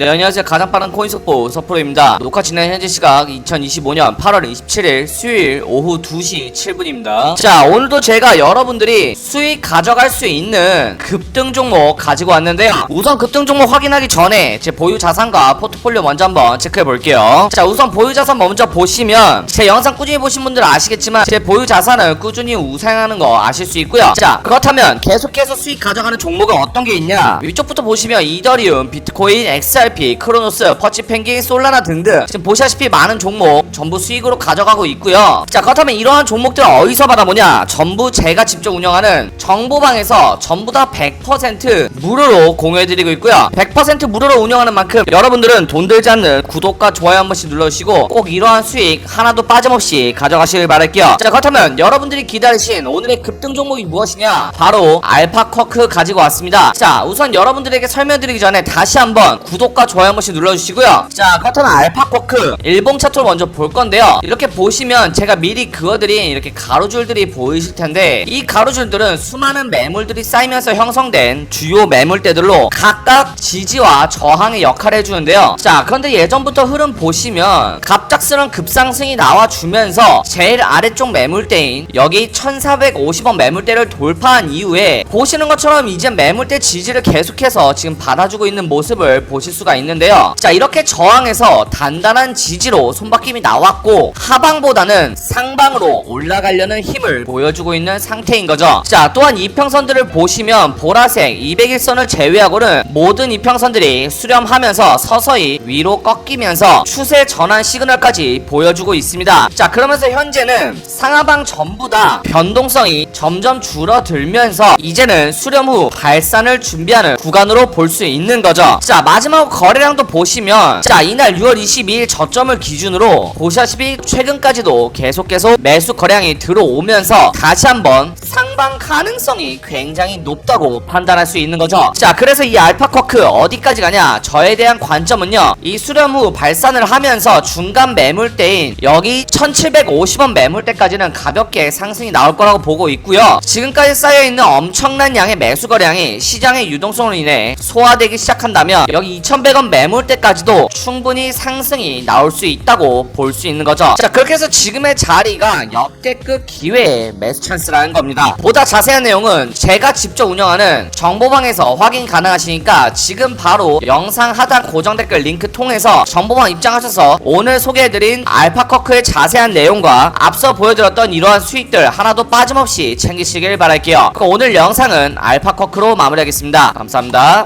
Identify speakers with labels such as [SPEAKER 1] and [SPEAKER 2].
[SPEAKER 1] 네, 안녕하세요. 가장 빠른 코인 속보 서프로입니다. 녹화 진행 현재 시각 2025년 8월 27일 수요일 오후 2시 7분입니다. 자, 오늘도 제가 여러분들이 수익 가져갈 수 있는 급등 종목 가지고 왔는데요. 우선 급등 종목 확인하기 전에 제 보유 자산과 포트폴리오 먼저 한번 체크해 볼게요. 자, 우선 보유 자산 먼저 보시면 제 영상 꾸준히 보신 분들 아시겠지만 제 보유 자산을 꾸준히 우상하는 거 아실 수 있고요. 자, 그렇다면 계속해서 수익 가져가는 종목은 어떤 게 있냐? 위쪽부터 보시면 이더리움, 비트코인, XRP, 크로노스, 퍼치 펭귄, 솔라나 등등 지금 보시다시피 많은 종목 전부 수익으로 가져가고 있고요. 자, 그렇다면 이러한 종목들 어디서 받아보냐? 전부 제가 직접 운영하는 정보방에서 전부 다 100% 무료로 공유해드리고 있고요. 100% 무료로 운영하는 만큼 여러분들은 돈 들지 않는 구독과 좋아요 한 번씩 눌러주시고 꼭 이러한 수익 하나도 빠짐없이 가져가시길 바랄게요. 자, 그렇다면 여러분들이 기다리신 오늘의 급등 종목이 무엇이냐? 바로 알파커크 가지고 왔습니다. 자, 우선 여러분들에게 설명드리기 전에 다시 한번 구독 과 좋아요 한 번씩 눌러주시고요. 자, 그렇다면 알파커크 일봉 차트를 먼저 볼 건데요. 이렇게 보시면 제가 미리 그어드린 이렇게 가로줄들이 보이실 텐데 이 가로줄들은 수많은 매물들이 쌓이면서 형성된 주요 매물대들로 각각 지지와 저항의 역할을 해주는데요. 자, 그런데 예전부터 흐름 보시면 갑 작스런 급상승이 나와주면서 제일 아래쪽 매물대인 여기 1450원 매물대를 돌파한 이후에 보시는 것처럼 이제 매물대 지지를 계속해서 지금 받아주고 있는 모습을 보실 수가 있는데요. 자, 이렇게 저항에서 단단한 지지로 손바뀜이 나왔고 하방보다는 상방으로 올라가려는 힘을 보여주고 있는 상태인 거죠. 자, 또한 이평선들을 보시면 보라색 201선을 제외하고는 모든 이평선들이 수렴하면서 서서히 위로 꺾이면서 추세 전환 시그널까지 보여주고 있습니다. 자, 그러면서 현재는 상하방 전부 다 변동성이 점점 줄어들면서 이제는 수렴 후 발산을 준비하는 구간으로 볼 수 있는 거죠. 자, 마지막 거래량도 보시면 자, 이날 6월 22일 저점을 기준으로 보시다시피 최근까지도 계속 계속 매수 거래량이 들어오면서 다시 한번 상방 가능성이 굉장히 높다고 판단할 수 있는 거죠. 자, 그래서 이 알파커크 어디까지 가냐? 저에 대한 관점은요. 이 수렴 후 발산을 하면서 중간 매물대인 여기 1750원 매물대까지는 가볍게 상승이 나올 거라고 보고 있고요. 지금까지 쌓여있는 엄청난 양의 매수 거량이 시장의 유동성으로 인해 소화되기 시작한다면 여기 2100원 매물대까지도 충분히 상승이 나올 수 있다고 볼 수 있는 거죠. 자, 그렇게 해서 지금의 자리가 역대급 기회의 매수 찬스라는 겁니다. 보다 자세한 내용은 제가 직접 운영하는 정보방에서 확인 가능하시니까 지금 바로 영상 하단 고정 댓글 링크 통해서 정보방 입장하셔서 오늘 소개해드린 알파커크의 자세한 내용과 앞서 보여드렸던 이러한 수익들 하나도 빠짐없이 챙기시길 바랄게요. 오늘 영상은 알파커크로 마무리하겠습니다. 감사합니다.